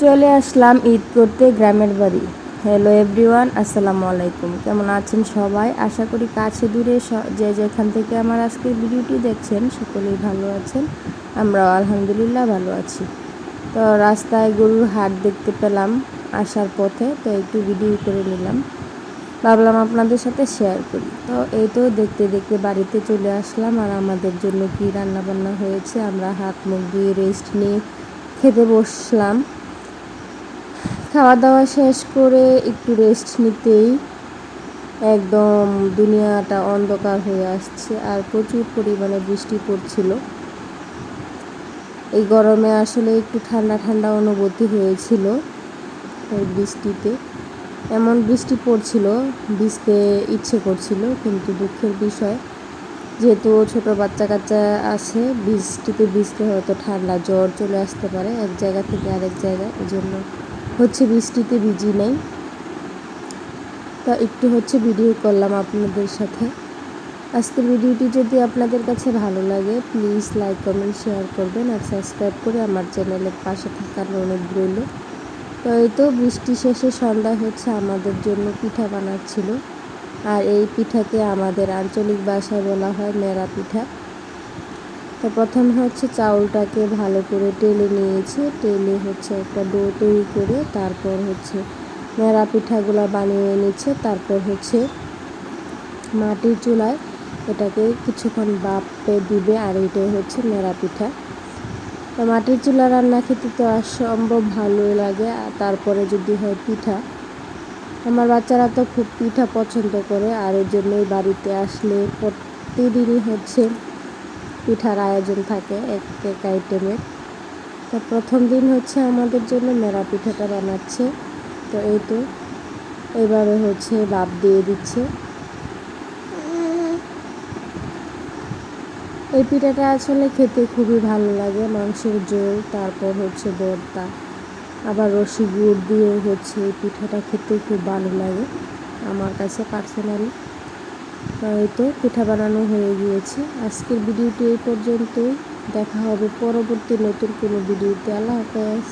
চলে আসলাম ঈদ করতে গ্রামের বাড়ি। হ্যালো এভরিওয়ান আসসালামু আলাইকুম। কেমন আছেন সবাই? আশা করি কাছে দূরে যে যেখান থেকে আমার আজকের ভিডিওটি দেখছেন, সকলেই ভালো আছেন। আমরাও আলহামদুলিল্লাহ ভালো আছি। তো রাস্তায় গরুর হাট দেখতে পেলাম আসার পথে, তো একটু ভিডিও করে নিলাম। ভাবলাম আপনাদের সাথে শেয়ার করি। তো এই তো দেখতে দেখতে বাড়িতে চলে আসলাম, আর আমাদের জন্য কি রান্না বান্না হয়েছে, আমরা হাত মুখ দিয়ে রেস্ট নিয়ে খেতে বসলাম। খাওয়া দাওয়া শেষ করে একটু রেস্ট নিতেই একদম দুনিয়াটা অন্ধকার হয়ে আসছে আর প্রচুর পরিমাণে বৃষ্টি পড়ছিল। এই গরমে আসলে একটু ঠান্ডা ঠান্ডা অনুভূতি হয়েছিল এই বৃষ্টিতে। এমন বৃষ্টি পড়ছিল, ভিজতে ইচ্ছে করছিল, কিন্তু দুঃখের বিষয়, যেহেতু ছোট বাচ্চা কাচ্চা আছে, বৃষ্টিতে ভিজতে হয়তো ঠান্ডা জ্বর চলে আসতে পারে এক জায়গা থেকে আরেক জায়গায় এই জন্য হচ্ছে বৃষ্টিতে ভিজি নেই। তা একটু হচ্ছে ভিডিও করলাম আপনাদের সাথে। আজকের ভিডিওটি যদি আপনাদের কাছে ভালো লাগে প্লিজ লাইক কমেন্ট শেয়ার করবেন আর সাবস্ক্রাইব করে আমার চ্যানেলের পাশে থাকার অনুরোধ রইল। তো এই তো বৃষ্টি শেষে সন্ধ্যা হচ্ছে আমাদের জন্য পিঠা বানাচ্ছিল আর এই পিঠাকে আমাদের আঞ্চলিক ভাষায় বলা হয় মেরা পিঠা। তো প্রথম হচ্ছে চাউলটাকে ভালো করে টেলে নিয়েছি। টেলে হচ্ছে একটা ডো তৈরি করে তারপর হচ্ছে মেরা পিঠাগুলো বানিয়ে নিচ্ছে তারপর হচ্ছে মাটির চুলায় এটাকে কিছুক্ষণ বাপে দিবে আর এটাই হচ্ছে মেরা পিঠা। মাটির চুলা রান্না খেতে তো অসম্ভব ভালোই লাগে। আর তারপরে যদি হয় পিঠা। আমার বাচ্চারা তো খুব পিঠা পছন্দ করে। আর এর জন্যই বাড়িতে আসলে প্রতিদিনই হচ্ছে পিঠার আয়োজন থাকে এক এক আইটেমের। তো প্রথম দিন হচ্ছে আমাদের জন্য মেরা পিঠাটা বানাচ্ছে। তো এই তো এইভাবে হচ্ছে বাপ দিয়ে দিচ্ছে। এই পিঠাটা আসলে খেতে খুবই ভালো লাগে, মাংসের ঝোল, তারপর হচ্ছে ভর্তা। আবার রসি গুড় দিয়েও হচ্ছে এই পিঠাটা খেতে খুব ভালো লাগে, আমার কাছে পার্সোনালি। তো পিঠা বানানো হয়ে গিয়েছে। আজকের ভিডিওটি এই পর্যন্তই। দেখা হবে পরবর্তী নতুন কোনো ভিডিওতে। আল্লাহ হাফেজ।